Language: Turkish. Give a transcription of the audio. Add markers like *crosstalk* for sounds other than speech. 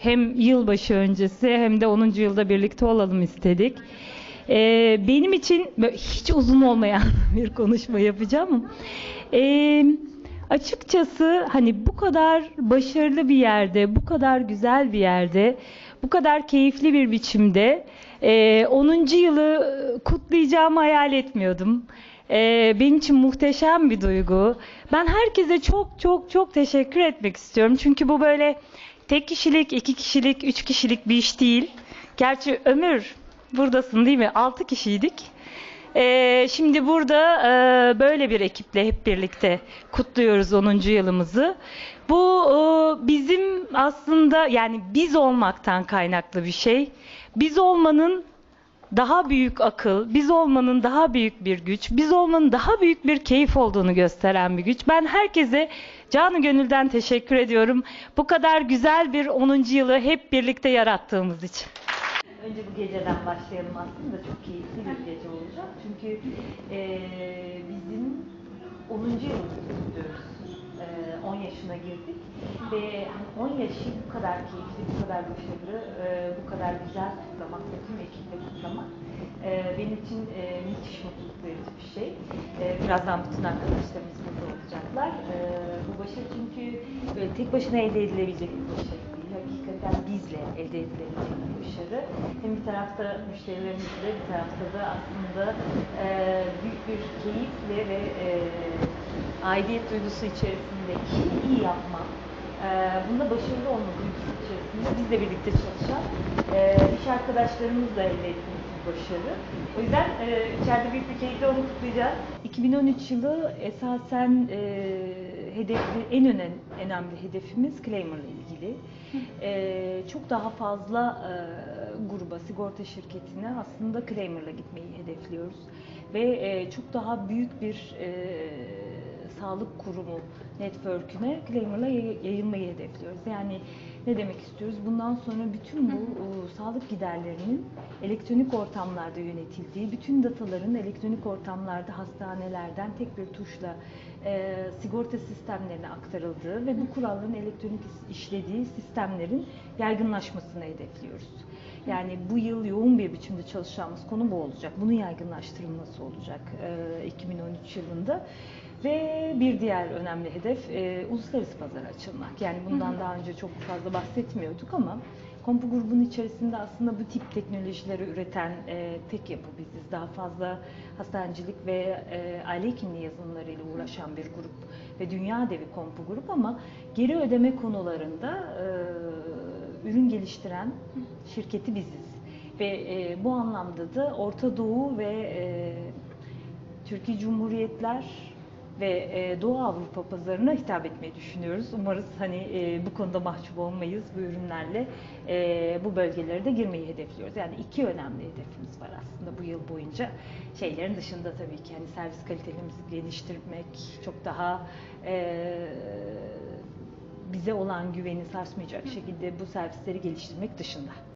hem yılbaşı öncesi hem de 10. yılda birlikte olalım istedik. Ee, benim için hiç uzun olmayan *laughs* bir konuşma yapacağım. Ee, açıkçası hani bu kadar başarılı bir yerde, bu kadar güzel bir yerde, bu kadar keyifli bir biçimde e, 10. yılı kutlayacağımı hayal etmiyordum. Ee, benim için muhteşem bir duygu. Ben herkese çok çok çok teşekkür etmek istiyorum. Çünkü bu böyle tek kişilik, iki kişilik, üç kişilik bir iş değil. Gerçi Ömür buradasın değil mi? Altı kişiydik. Ee, şimdi burada e, böyle bir ekiple hep birlikte kutluyoruz 10. yılımızı. Bu e, bizim aslında yani biz olmaktan kaynaklı bir şey. Biz olmanın daha büyük akıl, biz olmanın daha büyük bir güç, biz olmanın daha büyük bir keyif olduğunu gösteren bir güç. Ben herkese canı gönülden teşekkür ediyorum. Bu kadar güzel bir 10. yılı hep birlikte yarattığımız için. Önce bu geceden başlayalım aslında çok keyifli bir gece olacak. Çünkü eee, bizim 10. yılımızı kutluyoruz. Eee, 10 yaşına girdik ve hani 10 yaşı bu kadar keyifli, bu kadar başarılı, eee, bu kadar güzel kutlamak ve tüm ekiple kutlamak eee, benim için eee, müthiş mutluluk verici bir şey. Birazdan bütün arkadaşlarımız burada olacaklar. Bu başarı çünkü tek başına elde edilebilecek bir başarı değil. Hakikaten bizle elde edilebilecek bir başarı. Hem bir tarafta müşterilerimizle bir tarafta da aslında büyük bir keyifle ve eee aidiyet duygusu içerisinde işi iyi yapma, eee bunda başarılı olma duygusu içerisinde bizle birlikte çalışan eee iş arkadaşlarımızla elde ettiğimiz bir başarı. O yüzden eee içeride büyük bir keyifle onu kutlayacağız. 2013 yılı esasen eee hedefli, en önemli, önemli hedefimiz Claimer'la ilgili. Eee, çok daha fazla eee, gruba, sigorta şirketine aslında Claimer'la gitmeyi hedefliyoruz. Ve eee, çok daha büyük bir eee, sağlık kurumu network'üne Claimer'la yay- yayılmayı hedefliyoruz. Yani ne demek istiyoruz? Bundan sonra bütün bu e, sağlık giderlerinin elektronik ortamlarda yönetildiği, bütün dataların elektronik ortamlarda hastanelerden tek bir tuşla e, sigorta sistemlerine aktarıldığı ve bu kuralların elektronik işlediği sistemlerin yaygınlaşmasını hedefliyoruz. Yani bu yıl yoğun bir biçimde çalışacağımız konu bu olacak. Bunun yaygınlaştırılması olacak e, 2013 yılında. Ve bir diğer önemli hedef e, uluslararası pazara açılmak. Yani bundan daha önce çok fazla bahsetmiyorduk ama Kompu grubun içerisinde aslında bu tip teknolojileri üreten e, tek yapı biziz. Daha fazla hastanecilik ve e, aile hekimliği yazılımlarıyla uğraşan bir grup ve dünya devi Kompu grup ama geri ödeme konularında e, ürün geliştiren şirketi biziz. Ve e, bu anlamda da Orta Doğu ve e, Türkiye Cumhuriyetler ve e, Doğu Avrupa pazarına hitap etmeyi düşünüyoruz. Umarız hani e, bu konuda mahcup olmayız bu ürünlerle e, bu bölgelere de girmeyi hedefliyoruz. Yani iki önemli hedefimiz var aslında bu yıl boyunca. Şeylerin dışında tabii ki hani servis kalitemizi geliştirmek, çok daha e, bize olan güveni sarsmayacak şekilde bu servisleri geliştirmek dışında.